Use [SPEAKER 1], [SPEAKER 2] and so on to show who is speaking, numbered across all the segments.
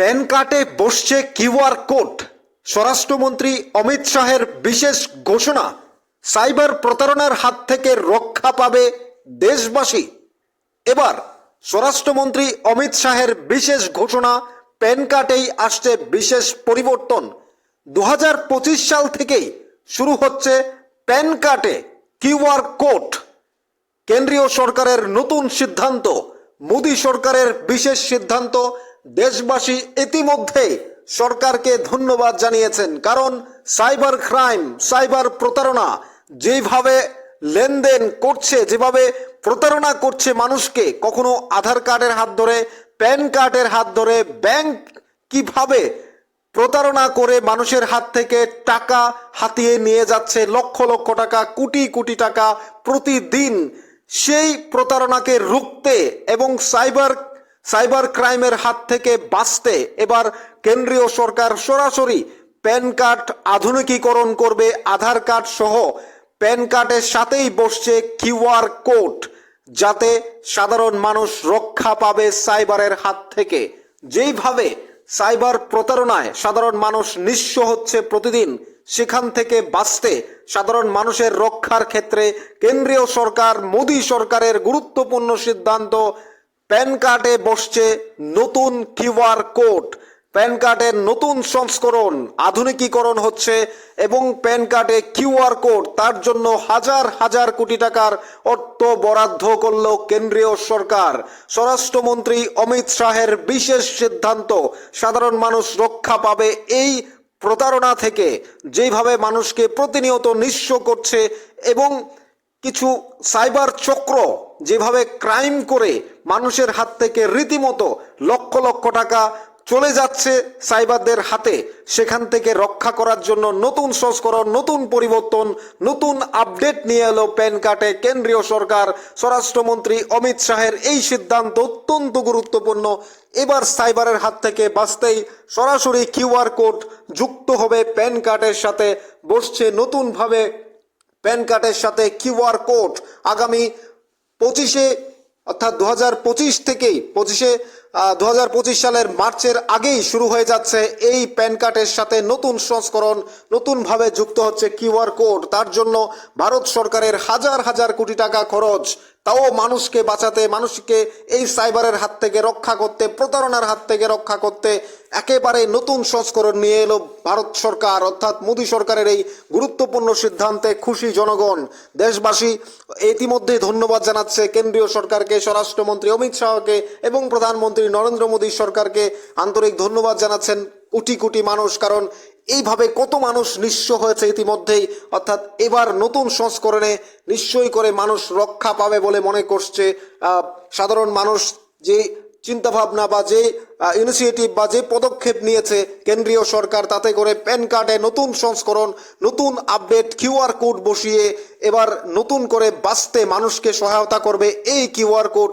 [SPEAKER 1] Pan কার্ডে বসছে QR code. স্বরাষ্ট্রমন্ত্রী অমিত শাহের বিশেষ ঘোষণা, সাইবার প্রতারণার হাত থেকে রক্ষা পাবে দেশবাসী। এবার স্বরাষ্ট্রমন্ত্রী অমিত শাহের বিশেষ ঘোষণা, প্যান কার্ডেই আসছে বিশেষ পরিবর্তন। দু হাজার পঁচিশ সাল থেকেই শুরু হচ্ছে প্যান কার্ডে কিউআর কোড। কেন্দ্রীয় সরকারের নতুন সিদ্ধান্ত, মোদী সরকারের বিশেষ সিদ্ধান্ত দেশবাসী ইতিমধ্যে সরকারকে ধন্যবাদ জানিয়েছেন, কারণ সাইবার ক্রাইম, সাইবার প্রতারণা যেভাবে লেনদেন করছে, যেভাবে প্রতারণা করছে মানুষকে, কখনো আধার কার্ডের হাত ধরে, প্যান কার্ডের হাত ধরে, ব্যাংক কীভাবে প্রতারণা করে মানুষের হাত থেকে টাকা হাতিয়ে নিয়ে যাচ্ছে, লক্ষ লক্ষ টাকা, কোটি কোটি টাকা প্রতিদিন, সেই প্রতারণাকে রুখতে এবং সাইবার সাইবার ক্রাইমের হাত থেকে বাঁচতে এবার কেন্দ্রীয় সরকার সরাসরি প্যান কার্ড আধুনিকীকরণ করবে, আধার কার্ড সহ প্যান কার্ডের সাথেই বসছে কিউআর কোড, যাতে সাধারণ মানুষ রক্ষা পাবে সাইবারের হাত থেকে। যেইভাবে সাইবার প্রতারণায় সাধারণ মানুষ নিঃস্ব হচ্ছে প্রতিদিন, সেখান থেকে বাঁচতে সাধারণ মানুষের রক্ষার ক্ষেত্রে কেন্দ্রীয় সরকার, মোদী সরকারের গুরুত্বপূর্ণ সিদ্ধান্ত প্যান কার্ডে বসছে নতুন কিউআর কোড। প্যান কার্ডের নতুন সংস্করণ আধুনিকীকরণ হচ্ছে এবং প্যান কার্ডে কিউআর কোড, তার জন্য হাজার হাজার কোটি টাকার অর্থ বরাদ্দ করল কেন্দ্রীয় সরকার। স্বরাষ্ট্রমন্ত্রী অমিত শাহের বিশেষ সিদ্ধান্ত, সাধারণ মানুষ রক্ষা পাবে এই প্রতারণা থেকে যেভাবে মানুষকে প্রতিনিয়ত নিঃস্ব করছে এবং কিছু সাইবার চক্র যেভাবে ক্রাইম করে মানুষের হাত থেকে রীতিমতো লক্ষ লক্ষ টাকা চলে যাচ্ছে সাইবারদের হাতে, সেখান থেকে রক্ষা করার জন্য নতুন সংস্করণ, নতুন পরিবর্তন, নতুন আপডেট নিয়ে এলো প্যান কার্ডে কেন্দ্রীয় সরকার। স্বরাষ্ট্রমন্ত্রী অমিত শাহের এই সিদ্ধান্ত অত্যন্ত গুরুত্বপূর্ণ। এবার সাইবারের হাত থেকে বাঁচতেই সরাসরি কিউআর কোড যুক্ত হবে প্যান কার্ডের সাথে। বসছে নতুনভাবে প্যান কার্ডের সাথে কিউআর কোড আগামী পঁচিশে, অর্থাৎ দু হাজার পঁচিশ থেকেই পঁচিশে দু হাজার পঁচিশ সালের মার্চের আগেই শুরু হয়ে যাচ্ছে এই প্যান কার্ডের সাথে নতুন সংস্করণ, নতুনভাবে যুক্ত হচ্ছে কিউআর কোড। তার জন্য ভারত সরকারের হাজার হাজার কোটি টাকা খরচ তাও মানুষকে বাঁচাতে, মানুষকে এই সাইবারের হাত থেকে রক্ষা করতে, প্রতারণার হাত থেকে রক্ষা করতে একেবারে নতুন সংস্করণ নিয়ে এলো ভারত সরকার। অর্থাৎ মোদী সরকারের এই গুরুত্বপূর্ণ সিদ্ধান্তে খুশি জনগণ। দেশবাসী ইতিমধ্যেই ধন্যবাদ জানাচ্ছে কেন্দ্রীয় সরকারকে, স্বরাষ্ট্রমন্ত্রী অমিত শাহকে এবং প্রধানমন্ত্রী নরেন্দ্র মোদী সরকারকে। আন্তরিক ধন্যবাদ জানাচ্ছেন কোটি কোটি মানুষ, কারণ এইভাবে কত মানুষ নিঃস্ব হয়েছে ইতিমধ্যেই। অর্থাৎ এবার নতুন সংস্করণে নিশ্চয়ই করে মানুষ রক্ষা পাবে বলে মনে করছে সাধারণ মানুষ যে চিন্তাভাবনা বা যে ইনিশিয়েটিভ বা যে পদক্ষেপ নিয়েছে কেন্দ্রীয় সরকার, তাতে করে প্যান কার্ডে নতুন সংস্করণ, নতুন আপডেট কিউআর কোড বসিয়ে এবার নতুন করে বাঁচতে মানুষকে সহায়তা করবে এই কিউআর কোড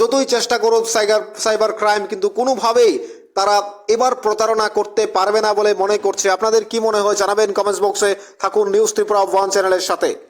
[SPEAKER 1] যতই চেষ্টা করুক, সাইবার সাইবার ক্রাইম কিন্তু কোনোভাবেই তারা এবার প্রতারণা করতে পারবে না বলে মনে করছে। আপনাদের কি মনে হয়? জানাবেন কমেন্টস বক্সে। থাকুন নিউজ ত্রিপুরা ওয়ান চ্যানেলের সাথে।